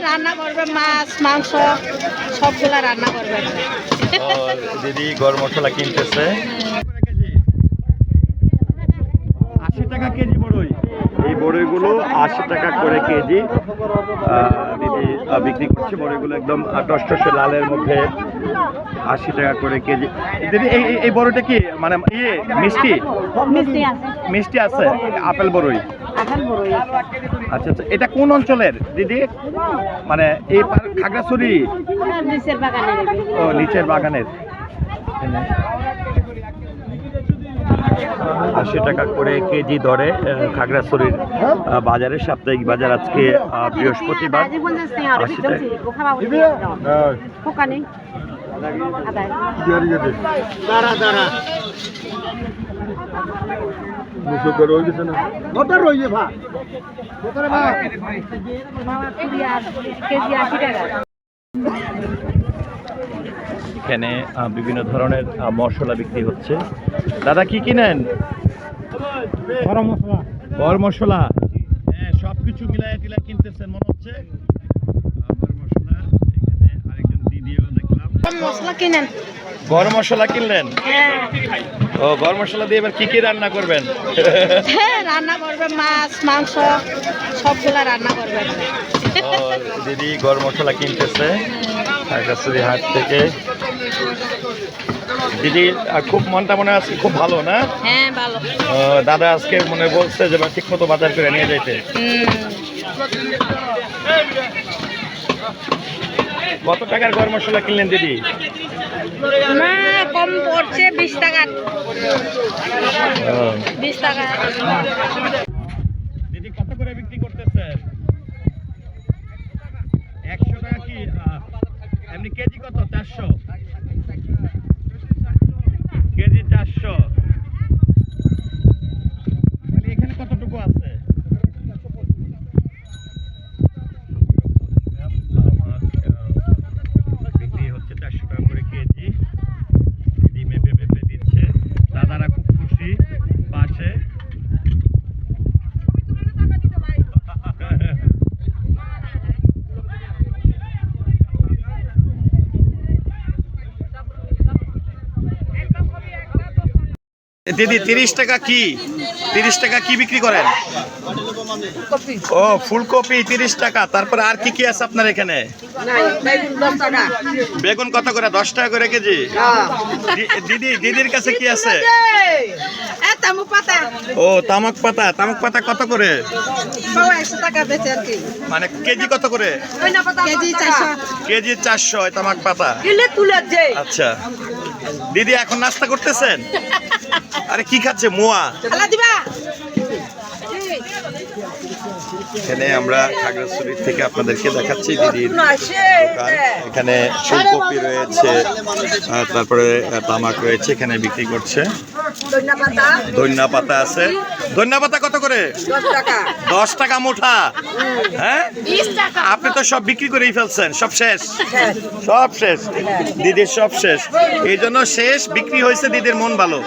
রান্না করবে মাছ মাংস সবগুলা রান্না করবে। দিদি গরম মশলা কিনতেছে। আশি টাকা কেজি বড়ই। এই বড়ইগুলো আশি টাকা করে কেজি। আহ, দিদি বিক্রি করছে। বড়ইগুলো একদম টসটসে লালের মধ্যে আশি টাকা করে কেজি। দিদি এই এই- বড়টা কি? মানে ইয়ে মিষ্টি? মিষ্টি আছে আপেল বড়ই। আচ্ছা আচ্ছা এটা কোন অঞ্চলের দিদি? মানে এই খাগড়াছড়ি? নেবে ও নিচের বাগানের। আশি টাকা করে কেজি দরে খাগড়াছড়ির বাজারে সাপ্তাহিক বাজার আজকে আহ, বৃহস্পতিবার। পঞ্চাশ আশি টাকা। আদায় মামা কুড়ি আর কেজি আশি টাকা এখানে আহ, বিভিন্ন ধরনের মশলা বিক্রি হচ্ছে। দাদা কি কিনেন? গরম মশলা। গরম মশলা। হ্যাঁ সব কিছু মিলাই টিলাই কিনতেছেন মনে হচ্ছে? মশলা এখানে আরেকজন দিদিও দেখলাম। মশলা কিনেন? গরম মশলা কিনলেন? হ্যাঁ। ও গরম মশলা দিয়ে এবার কি কি রান্না করবেন? হ্যাঁ রান্না করবে মাছ মাংস সবগুলা রান্না করবে ও, দিদি গরম মশলা কিনতেছে খাগড়াছড়ি হাট থেকে। দিদি খুব মনটা মনে আছে খুব ভালো না? হ্যাঁ ভালো। দাদা আজকে মনে বলছে যে ঠিক মতো বাজার করে নিয়ে যাইতে। কত টাকার গরম মশলা কিনলেন দিদি? না বিশ টাকা। বিশ টাকা। দিদি, কত করে বিক্রি করতেছে একশো টাকা কি? এমনি কেজি কত? চারশো কেজি চারশো তাহলে এখানে কতটুকু আছে বিক্রি হচ্ছে চারশো টাকা করে কেজি দিদি মেপে মেপে দিচ্ছে দাদারা খুব খুশি পাশে দিদি তিরিশ টাকা কি? তিরিশ টাকা কি বিক্রি করেন? ও ফুলকপি তিরিশ টাকা। তারপরে আর কি কি আছে আপনার এখানে? বেগুন কত করে? দশ টাকা করে কেজি? দিদি দিদির কাছে কি আছে? ও তামাক পাতা। তামাক পাতা কত করে? বাবা একশো টাকা বেচে আর কি। মানে কেজি কত করে? কেজি চারশো। কেজি তামাক পাতা। আচ্ছা। দিদি এখন নাস্তা করতেছেন? আরে কি খাচ্ছে মোয়া? দিবা? এখানে আমরা খাগড়াছড়ি থেকে আপনাদেরকে দেখাচ্ছি দিদির এখানে ফুলকপি রয়েছে তারপরে তামাক রয়েছে এখানে বিক্রি করছে। ধন্যা পাতা আছে। ধন্যা পাতা কত করে? দশ টাকা। মুঠা হ্যাঁ? আপনি তো সব বিক্রি করেই ফেলছেন সব শেষ। সব শেষ। দিদির সব শেষ। এই জন্য শেষ বিক্রি হয়েছে দিদির মন ভালো।